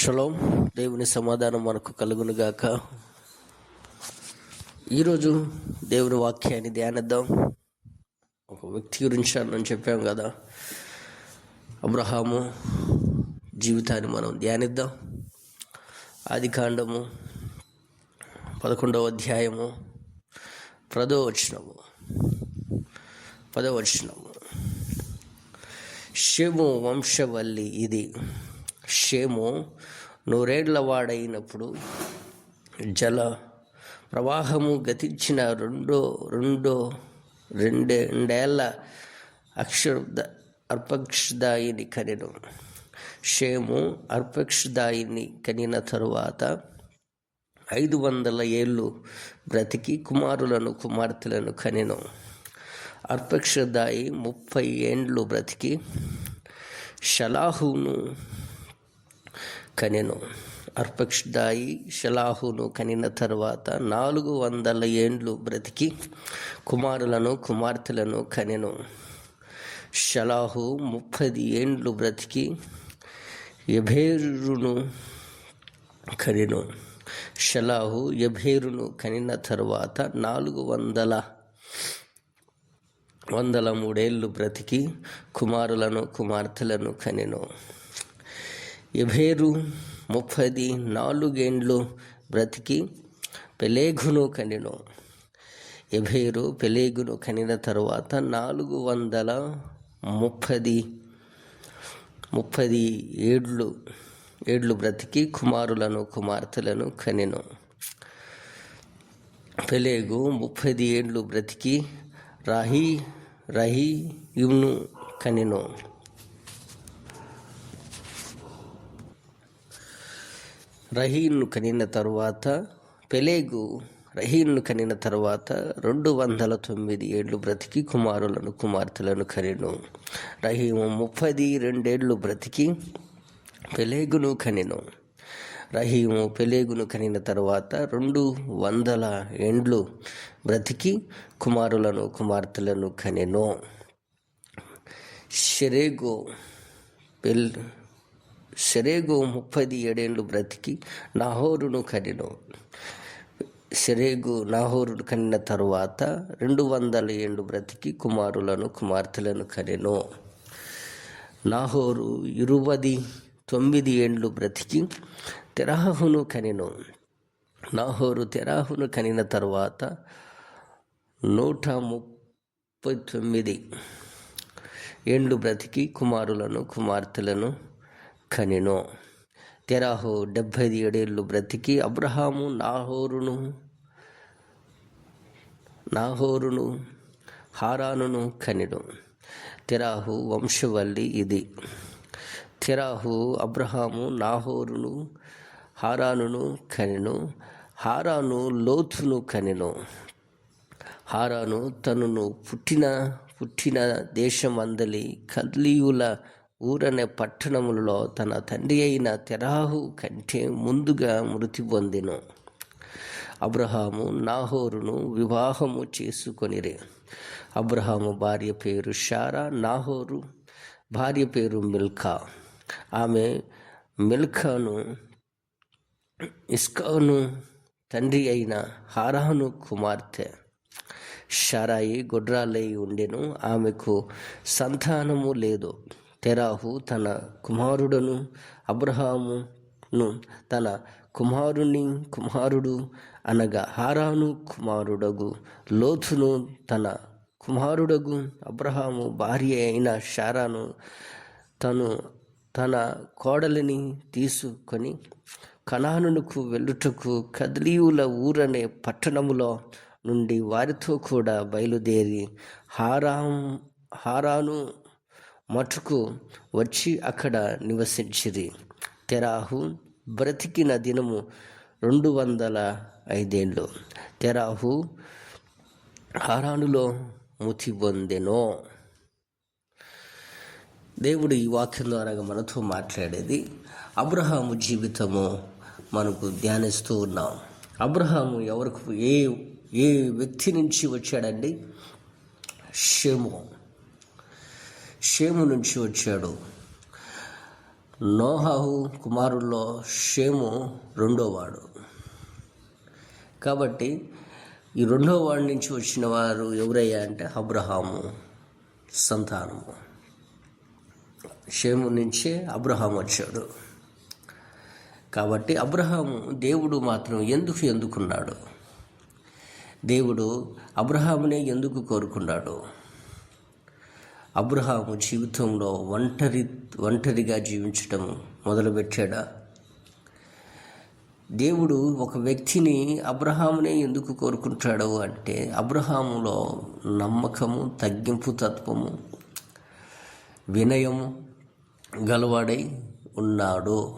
Shalom దేవుని సమాధానం మనకు కలుగునుగాక. ఈరోజు దేవుని వాక్యాన్ని ధ్యానిద్దాం. ఒక వ్యక్తి గురించి అని చెప్పాం కదా. అబ్రహాము జీవితాన్ని మనం ధ్యానిద్దాం. ఆది కాండము పదకొండవ అధ్యాయము పదో వచనము. పదవ వచనము. షేము వంశవల్లి ఇది. షేము నూరేళ్ళ వాడైనప్పుడు జల ప్రవాహము గతించిన రెండో రెండో రెండే రెండేళ్ళ అక్షర అర్పక్షదాయిని కనెను. షేము అర్పక్షదాయిని కనిన తరువాత ఐదు వందల ఏళ్ళు బ్రతికి కుమారులను కుమార్తెలను కనెను. అర్పక్షదాయి ముప్పై ఏండ్లు బ్రతికి షలాహును కనెను. అర్పక్షదాయి షలాహును కనిన తర్వాత నాలుగు వందల ఏండ్లు బ్రతికి కుమారులను కుమార్తెలను కనెను. షలాహు ముప్పది ఏండ్లు బ్రతికి ఎభేరును కనెను. షలాహు ఎభేరును కనిన తర్వాత నాలుగు వందల వందల మూడేళ్ళు బ్రతికి కుమారులను కుమార్తెలను కనెను. ఎభేరు ముప్పది నాలుగేండ్లు బ్రతికి పెలేగును కనిను. ఎభేరు పెలేగును కనిన తరువాత నాలుగు వందల ముప్పది ముప్పది ఏడ్లు ఏడ్లు బ్రతికి కుమారులను కుమార్తెలను కనెను. పెలేగు ముప్పది ఏళ్ళు బ్రతికి రాహి రహీయును కనెను. రహీన్ను కనిన తరువాత పెలేగు రహీన్ను కనిన తర్వాత రెండు వందల తొమ్మిది ఏళ్ళు బ్రతికి కుమారులను కుమార్తెలను కనెను. రహీము ముప్పది రెండేళ్ళు బ్రతికి పెలేగును కనెను. రహీము పెలేగును కనిన తర్వాత రెండు వందల ఏండ్లు బ్రతికి కుమారులను కుమార్తెలను కనెను. షెరేగో పెల్ సెరేగు ముప్పది ఏడేళ్ళు బ్రతికి నాహోరును కనెను. సెరేగు నాహోరును కనిన తరువాత రెండు వందల ఏళ్ళు బ్రతికి కుమారులను కుమార్తెలను కనెను. నాహోరు ఇరువది తొమ్మిది ఏండ్లు బ్రతికి తెరాహును కనెను. నాహోరు తెరాహును కనిన తరువాత నూట ముప్పై తొమ్మిది ఏండ్లు బ్రతికి కుమారులను కుమార్తెలను కనెను తెరాహు డెబ్భై ఏడేళ్ళు బ్రతికి అబ్రహాము నాహోరును నాహోరును హారానును కనెను. తెరాహు వంశవల్లి ఇది. తెరాహు అబ్రహాము నాహోరును హారానును కనెను. హారాను లోతును కనెను. హారాను తనను పుట్టిన పుట్టిన దేశం అందలి కల్లీయుల ఊరనే పట్టణములలో తన తండ్రి అయిన తెరాహు కంటే ముందుగా మృతి పొందెను. అబ్రహాము నాహోరును వివాహము చేసుకొనిరే. అబ్రహాము భార్య పేరు షారా నాహోరు భార్య పేరు మిల్కా. ఆమె మిల్కాను ఇస్కాను తండ్రి అయిన హారాను కుమార్తె. షారాయి గొడ్రాలై ఉండెను. ఆమెకు సంతానము లేదు. తెరాహు తన కుమారుడను అబ్రహామును తన కుమారుని కుమారుడు అనగా హారాను కుమారుడగు లోతును తన కుమారుడగు అబ్రహాము భార్య అయిన షారాను తను తన కోడలిని తీసుకొని కణానుకు వెళ్ళుటకు కదలీయుల ఊరనే పట్టణములో నుండి వారితో కూడా బయలుదేరి హారాం హారాను మటుకు వచ్చి అక్కడ నివసించిరి. తెరాహు బ్రతికిన దినము రెండు వందల ఐదేళ్ళు తెరాహు హారానులో ముతి పొందెనో దేవుడు ఈ వాక్యం ద్వారా మనతో మాట్లాడేది అబ్రహాము జీవితము మనకు ధ్యానిస్తూ ఉన్నాం. అబ్రహాము ఎవరికి ఏ ఏ వ్యక్తి నుంచి వచ్చాడండి? షేము. షేము నుంచి వచ్చాడు. నోహాహు కుమారుల్లో షేము రెండోవాడు. కాబట్టి ఈ రెండో వాడి నుంచి వచ్చిన వారు ఎవరయ్యా అంటే అబ్రహాము సంతానము. షేము నుంచే అబ్రహాం వచ్చాడు. కాబట్టి అబ్రహాము దేవుడు మాత్రం ఎందుకు ఎందుకున్నాడు? దేవుడు అబ్రహామునే ఎందుకు కోరుకున్నాడు? అబ్రహాము జీవితంలో ఒంటరి ఒంటరిగా జీవించటం మొదలుపెట్టాడా? దేవుడు ఒక వ్యక్తిని అబ్రహామునే ఎందుకు కోరుకుంటాడు అంటే అబ్రహాములో నమ్మకము తగ్గింపు తత్వము వినయము గలవాడై ఉన్నాడు.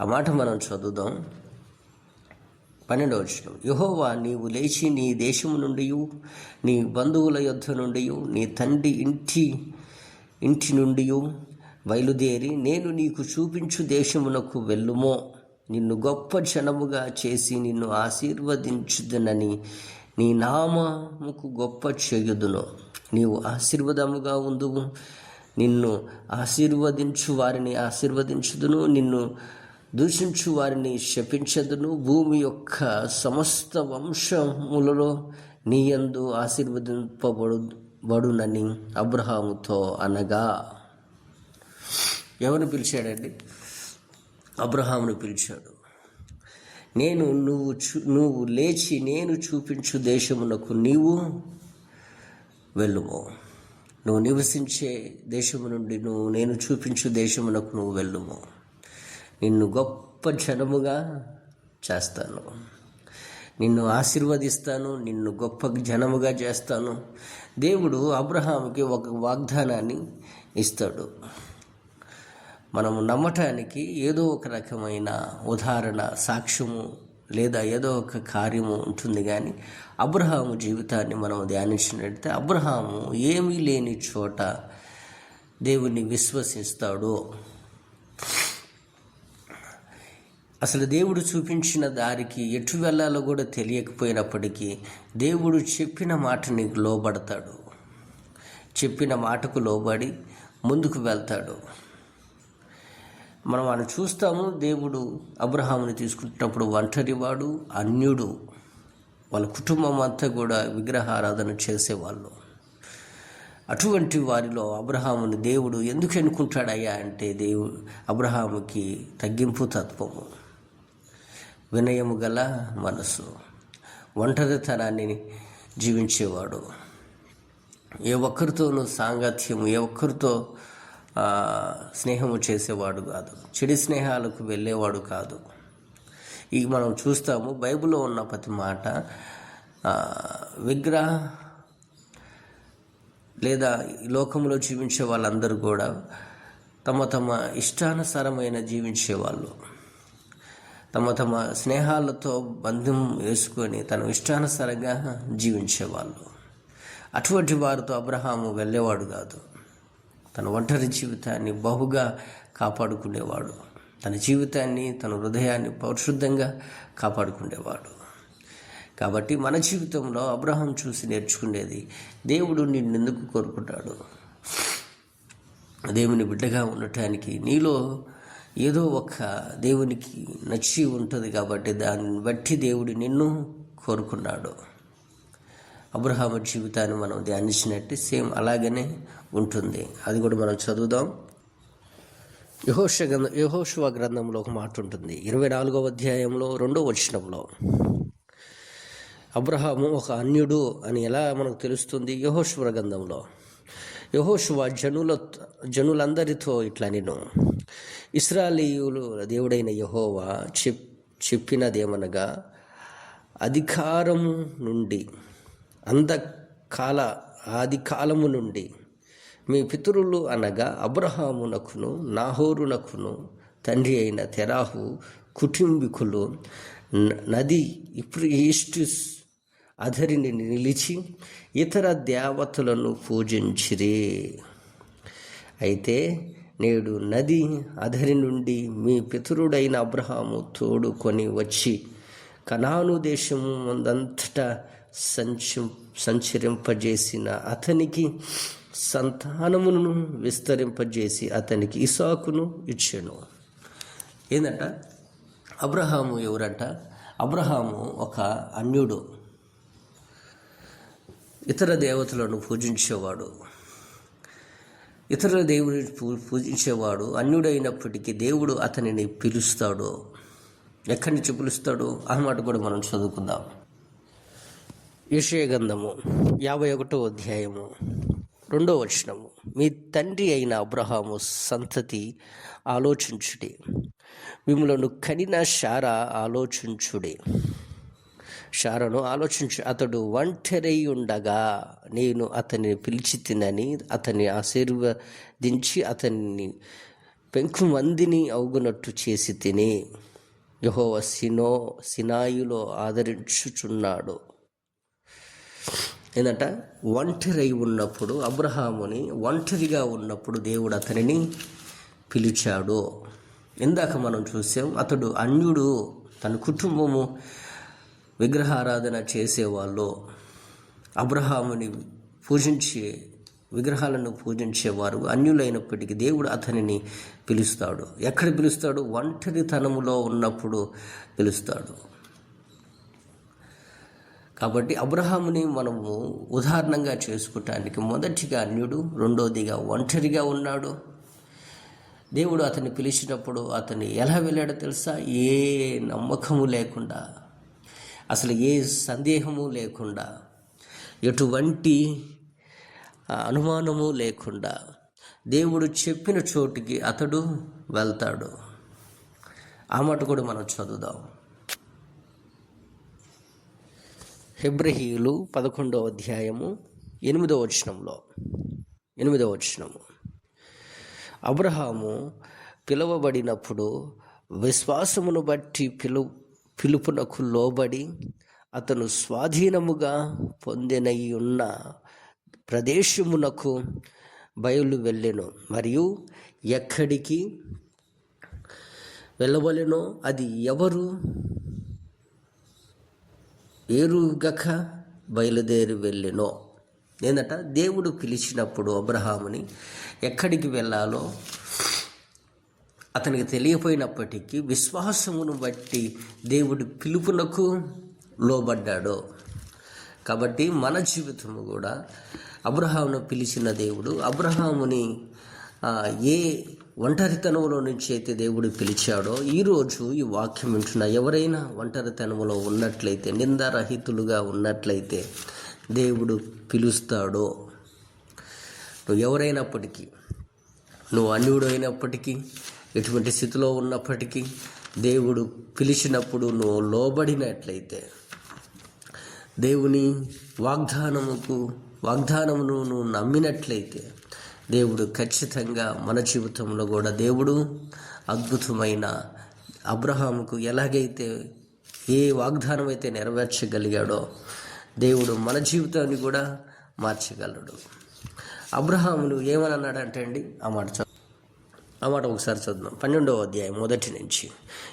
ఆ మాట మనం చదువుదాం. పన్నెండవ వచనం. యహోవా నీవు లేచి నీ దేశము నుండి నీ బంధువుల యొద్ధ నుండి నీ తండ్రి ఇంటి ఇంటి నుండి బయలుదేరి నేను నీకు చూపించు దేశమునకు వెళ్ళుమో. నిన్ను గొప్ప జనముగా చేసి నిన్ను ఆశీర్వదించుదనని నీ నామముకు గొప్ప చేయుదును. నీవు ఆశీర్వదముగా ఉందువు. నిన్ను ఆశీర్వదించు వారిని ఆశీర్వదించుదును. నిన్ను దూషించు వారిని శపించదును. భూమి యొక్క సమస్త వంశములలో నీయందు ఆశీర్వదింపబడు బడునని అబ్రహాముతో అనగా. ఎవరిని పిలిచాడండి? అబ్రహామును పిలిచాడు. నేను నువ్వు చూ నువ్వు లేచి నేను చూపించు దేశమునకు నీవు వెళ్ళుము. నువ్వు నివసించే దేశము నుండి నువ్వు నేను చూపించు దేశమునకు నువ్వు వెళ్ళుము. నిన్ను గొప్ప జనముగా చేస్తాను. నిన్ను ఆశీర్వదిస్తాను నిన్ను గొప్ప జనముగా చేస్తాను. దేవుడు అబ్రహాంకి ఒక వాగ్దానాన్ని ఇస్తాడు. మనము నమ్మటానికి ఏదో ఒక రకమైన ఉదాహరణ సాక్ష్యము లేదా ఏదో ఒక కార్యము ఉంటుంది కానీ అబ్రహాము జీవితాన్ని మనం ధ్యానించినట్లయితే అబ్రహాము ఏమీ లేని చోట దేవుని విశ్వసిస్తాడు. అసలు దేవుడు చూపించిన దారికి ఎటు వెళ్ళాలో కూడా తెలియకపోయినప్పటికీ దేవుడు చెప్పిన మాటని లోబడతాడు. చెప్పిన మాటకు లోబడి ముందుకు వెళ్తాడు. మనం ఆయన చూస్తాము దేవుడు అబ్రహాముని తీసుకుంటున్నప్పుడు ఒంటరివాడు అన్యుడు. వాళ్ళ కుటుంబం అంతా కూడా విగ్రహారాధన చేసేవాళ్ళు. అటువంటి వారిలో అబ్రహాముని దేవుడు ఎందుకు ఎన్నుకుంటాడయ్యా అంటే దేవుడు అబ్రహాముకి తగ్గింపు తత్వము. వినయము గల మనసు ఒంటరితనాన్ని జీవించేవాడు. ఏ ఒక్కరితోనూ సాంగత్యము ఏ ఒక్కరితో స్నేహము చేసేవాడు కాదు. చెడు స్నేహాలకు వెళ్ళేవాడు కాదు. ఇక మనం చూస్తాము బైబిల్లో ఉన్న ప్రతి మాట విగ్రహ లేదా లోకంలో జీవించే వాళ్ళందరూ కూడా తమ తమ ఇష్టానుసారమైన జీవించేవాళ్ళు. తమ తమ స్నేహాలతో బంధం వేసుకొని తన ఇష్టానుసారంగా జీవించేవాళ్ళు. అటువంటి వారితో అబ్రహాము వెళ్ళేవాడు కాదు. తన ఒంటరి జీవితాన్ని బహుగా కాపాడుకునేవాడు. తన జీవితాన్ని తన హృదయాన్ని పరిశుద్ధంగా కాపాడుకునేవాడు. కాబట్టి మన జీవితంలో అబ్రహం చూసి నేర్చుకునేది దేవుడు నిన్నెందుకు కోరుకుంటాడు? దేవుని బిడ్డగా ఉండటానికి నీలో ఏదో ఒక దేవునికి నచ్చి ఉంటుంది కాబట్టి దాన్ని బట్టి దేవుడు నిన్ను కోరుకున్నాడు. అబ్రహాం జీవితాన్ని మనం ధ్యానించినట్టు సేమ్ అలాగనే ఉంటుంది. అది కూడా మనం చదువుదాం. యహోష గ్రంథం యహోశివ గ్రంథంలో ఒక మాట ఉంటుంది. ఇరవై నాలుగవ అధ్యాయంలో రెండో వచనంలో. అబ్రహాము ఒక అన్యుడు అని ఎలా మనకు తెలుస్తుంది? యహోశివ గ్రంథంలో. యహోశువ జనుల జనులందరితో ఇట్లా నేను ఇస్రాలీయులు దేవుడైన యహోవా చెప్ చెప్పినదేమనగా అధికారము నుండి అంధకాల ఆది కాలము నుండి మీ పితరులు అనగా అబ్రహామునకును నాహోరునకును తండ్రి అయిన తెరాహు కుటుంబీకులు నది ఇప్పుడు ఈస్టిస్ అధరిని నిలిచి ఇతర దేవతలను పూజించిరి. అయితే నేడు నది అధరి నుండి మీ పితరుడైన అబ్రహాము తోడుకొని వచ్చి కనాను దేశము ముందంతటా సంచి సంచరింపజేసిన అతనికి సంతానమును విస్తరింపజేసి అతనికి ఇసాకును ఇచ్చాను. ఏంటంట అబ్రహాము ఎవరంట? అబ్రహాము ఒక అన్యుడు. ఇతర దేవతలను పూజించేవాడు. ఇతర దేవుని పూ- పూజించేవాడు అన్యుడైనప్పటికీ దేవుడు అతనిని పిలుస్తాడు. ఎక్కడి నుంచి పిలుస్తాడు? ఆ మాట కూడా మనం చదువుకుందాం. యశయగంధము యాభై ఒకటో అధ్యాయము రెండో వచనము. మీ తండ్రి అయిన అబ్రహాము సంతతి ఆలోచించుడి. మిమ్మలను కనిన శార ఆలోచించుడి. షారోను ఆలోచించు అతడు ఒంటరి ఉండగా నేను అతనిని పిలిచి తినని అతన్ని ఆశీర్వదించి అతన్ని పెంకు మందిని అవుగునట్టు చేసి తిని యహోవ సినో సినాయులో ఆదరించుచున్నాడు. ఏంటంట ఒంటరై ఉన్నప్పుడు అబ్రహాముని ఒంటరిగా ఉన్నప్పుడు దేవుడు అతనిని పిలిచాడు. ఇందాక మనం చూసాం అతడు అన్యుడు తన కుటుంబము విగ్రహారాధన చేసేవాళ్ళు అబ్రహాముని పూజించే విగ్రహాలను పూజించేవారు అన్యులైనప్పటికీ దేవుడు అతనిని పిలుస్తాడు. ఎక్కడ పిలుస్తాడు? ఒంటరితనములో ఉన్నప్పుడు పిలుస్తాడు. కాబట్టి అబ్రహాముని మనము ఉదాహరణంగా చేసుకోవటానికి మొదటిగా అన్యుడు రెండోదిగా ఒంటరిగా ఉన్నాడు. దేవుడు అతన్ని పిలిచినప్పుడు అతన్ని ఎలా వెళ్ళాడో తెలుసా? ఏ నమ్మకము లేకుండా అసలు ఏ సందేహము లేకుండా ఎటువంటి అనుమానము లేకుండా దేవుడు చెప్పిన చోటికి అతడు వెళ్తాడు. ఆ మాట కూడా మనం చదువుదాం. హెబ్రహీలు పదకొండవ అధ్యాయము ఎనిమిదవ వచనంలో. ఎనిమిదవ వచనము. అబ్రహాము పిలువబడినప్పుడు విశ్వాసమును బట్టి పిలు పిలుపునకు లోబడి అతను స్వాధీనముగా పొందినై ఉన్న ప్రదేశమునకు బయలు వెళ్ళెను. మరియు ఎక్కడికి వెళ్ళవలెనో అది ఎవరు? ఏరుగక బయలుదేరి వెళ్ళెనో. ఏంటంట దేవుడు పిలిచినప్పుడు అబ్రహాముని ఎక్కడికి వెళ్ళాలో అతనికి తెలియపోయినప్పటికీ విశ్వాసమును బట్టి దేవుడి పిలుపునకు లోబడ్డాడు. కాబట్టి మన జీవితము కూడా అబ్రహామును పిలిచిన దేవుడు అబ్రహాముని ఏ ఒంటరితనములో నుంచి అయితే దేవుడు పిలిచాడో ఈరోజు ఈ వాక్యం వింటున్న ఎవరైనా ఒంటరితనములో ఉన్నట్లయితే నిందారహితులుగా ఉన్నట్లయితే దేవుడు పిలుస్తాడో. నువ్వు ఎవరైనప్పటికీ నువ్వు అన్యుడు అయినప్పటికీ ఎటువంటి స్థితిలో ఉన్నప్పటికీ దేవుడు పిలిచినప్పుడు నువ్వు లోబడినట్లయితే దేవుని వాగ్దానముకు వాగ్దానమును నువ్వు నమ్మినట్లయితే దేవుడు ఖచ్చితంగా మన జీవితంలో కూడా దేవుడు అద్భుతమైన అబ్రహాముకు ఎలాగైతే ఏ వాగ్దానం అయితే నెరవేర్చగలిగాడో దేవుడు మన జీవితాన్ని కూడా మార్చగలడు. అబ్రహాములు ఏమని అన్నాడంటే అండి? ఆ మాట ఆ మాట ఒకసారి చదువుదాం. పన్నెండవ అధ్యాయం మొదటి నుంచి.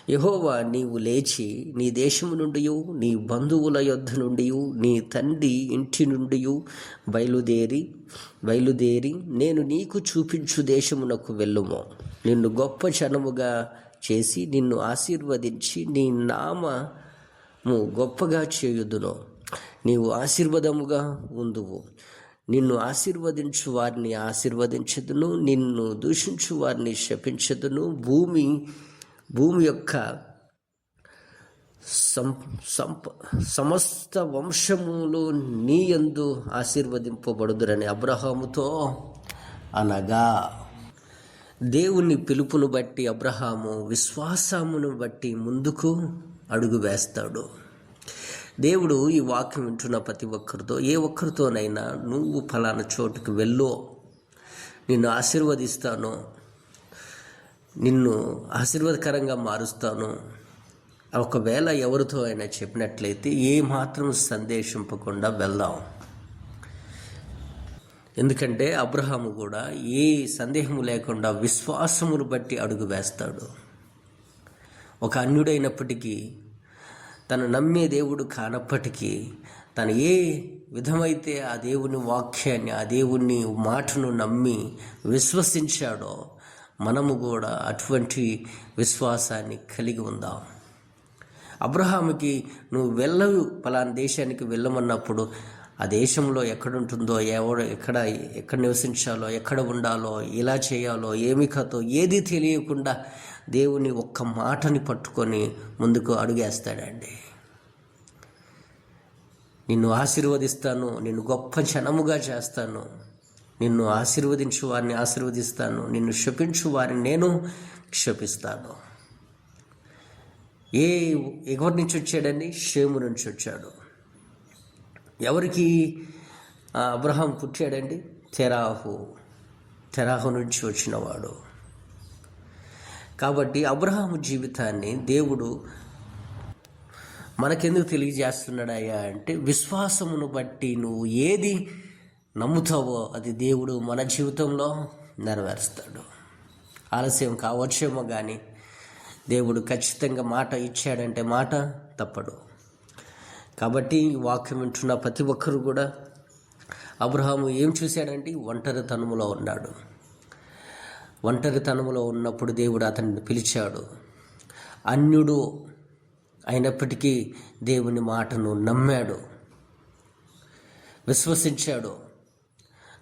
యహోవా నీవు లేచి నీ దేశము నుండి నీ బంధువుల యొద్ధ నుండి నీ తండ్రి ఇంటి నుండి బయలుదేరి బయలుదేరి నేను నీకు చూపించు దేశమునకు వెళ్ళుము. నిన్ను గొప్ప జనముగా చేసి నిన్ను ఆశీర్వదించి నీ నామము గొప్పగా చేయుదును. నీవు ఆశీర్వాదముగా ఉందువు. నిన్ను ఆశీర్వదించు వారిని ఆశీర్వదించదును నిన్ను దూషించు వారిని శపించదును. భూమి భూమి యొక్క సం సంప సమస్త వంశములు నీ ఎందు ఆశీర్వదింపబడుదురని అబ్రహాముతో అనగా దేవుని పిలుపును బట్టి అబ్రహాము విశ్వాసమును బట్టి ముందుకు అడుగు వేస్తాడు. దేవుడు ఈ వాక్యం వింటున్న ప్రతి ఒక్కరితో ఏ ఒక్కరితోనైనా నువ్వు ఫలానా చోటుకు వెళ్ళు నిన్ను ఆశీర్వదిస్తాను నిన్ను ఆశీర్వాదకరంగా మారుస్తాను. ఒకవేళ ఎవరితో అయినా చెప్పినట్లయితే ఏ మాత్రం సందేశింపకుండా వెళ్దాం. ఎందుకంటే అబ్రహాము కూడా ఏ సందేహము లేకుండా విశ్వాసమును బట్టి అడుగు వేస్తాడు. ఒక అన్యుడైనప్పటికీ తను నమ్మే దేవుడు కానప్పటికీ తను ఏ విధమైతే ఆ దేవుని వాక్యాన్ని ఆ దేవుని మాటను నమ్మి విశ్వసించాడో మనము కూడా అటువంటి విశ్వాసాన్ని కలిగి ఉందాం. అబ్రహాముకి నువ్వు వెళ్ళవు పలానా దేశానికి వెళ్ళమన్నప్పుడు ఆ దేశంలో ఎక్కడుంటుందో ఎవడ ఎక్కడ ఎక్కడ నివసించాలో ఎక్కడ ఉండాలో ఎలా చేయాలో ఏమి కథో ఏది తెలియకుండా దేవుని ఒక్క మాటని పట్టుకొని ముందుకు అడుగేస్తాడండి. నిన్ను ఆశీర్వదిస్తాను నిన్ను గొప్ప జనముగా చేస్తాను. నిన్ను ఆశీర్వదించు వారిని ఆశీర్వదిస్తాను నిన్ను శపించు వారిని నేను క్షపిస్తాను. ఏ ఎవరి నుంచి వచ్చాడండి? షేము నుంచి వచ్చాడు. ఎవరికి ఆ, అబ్రహాం పుట్టాడండి? తెరాహు. తెరాహు నుంచి వచ్చినవాడు. కాబట్టి అబ్రహాము జీవితాన్ని దేవుడు మనకెందుకు తెలియజేస్తున్నాడయ్యా అంటే విశ్వాసమును బట్టి నువ్వు ఏది నమ్ముతావో అది దేవుడు మన జీవితంలో నెరవేరుస్తాడు. ఆలస్యం కావచ్చేమో కానీ దేవుడు ఖచ్చితంగా మాట ఇచ్చాడంటే మాట తప్పడు. కాబట్టి ఈ వాక్యం వింటున్న ప్రతి ఒక్కరు కూడా అబ్రహాము ఏం చూశాడంటే ఒంటరితనములో ఉన్నాడు. ఒంటరితనములో ఉన్నప్పుడు దేవుడు అతన్ని పిలిచాడు. అన్యుడు అయినప్పటికీ దేవుని మాటను నమ్మాడు. విశ్వసించాడు.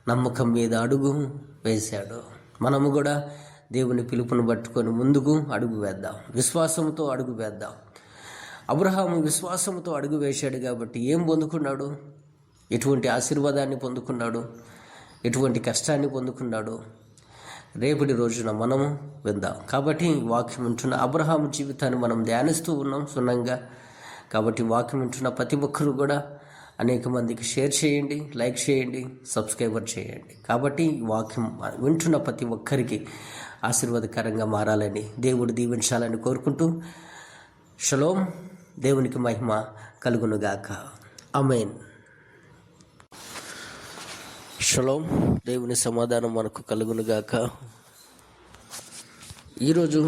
నమ్మకం మీద అడుగు వేశాడు. మనము కూడా దేవుని పిలుపును పట్టుకొని ముందుకు అడుగు వేద్దాం. విశ్వాసంతో అడుగు వేద్దాం. అబ్రహాము విశ్వాసంతో అడుగు వేశాడు కాబట్టి ఏం పొందుకున్నాడు? ఎటువంటి ఆశీర్వాదాన్ని పొందుకున్నాడు? ఎటువంటి కష్టాన్ని పొందుకున్నాడు? రేపటి రోజున మనము విందాం. కాబట్టి వాక్యం వింటున్న అబ్రహాము జీవితాన్ని మనం ధ్యానిస్తూ ఉన్నాం సున్నంగా. కాబట్టి వాక్యం వింటున్న ప్రతి ఒక్కరు కూడా అనేక మందికి షేర్ చేయండి లైక్ చేయండి సబ్స్క్రైబర్ చేయండి. కాబట్టి వాక్యం వింటున్న ప్రతి ఒక్కరికి ఆశీర్వాదకరంగా మారాలని దేవుడు దీవించాలని కోరుకుంటూ షలోం. దేవునికి మహిమ కలుగునుగాక. అమెన్ షలోం దేవుని సమాధానం మనకు కలుగునుగాక. ఈరోజు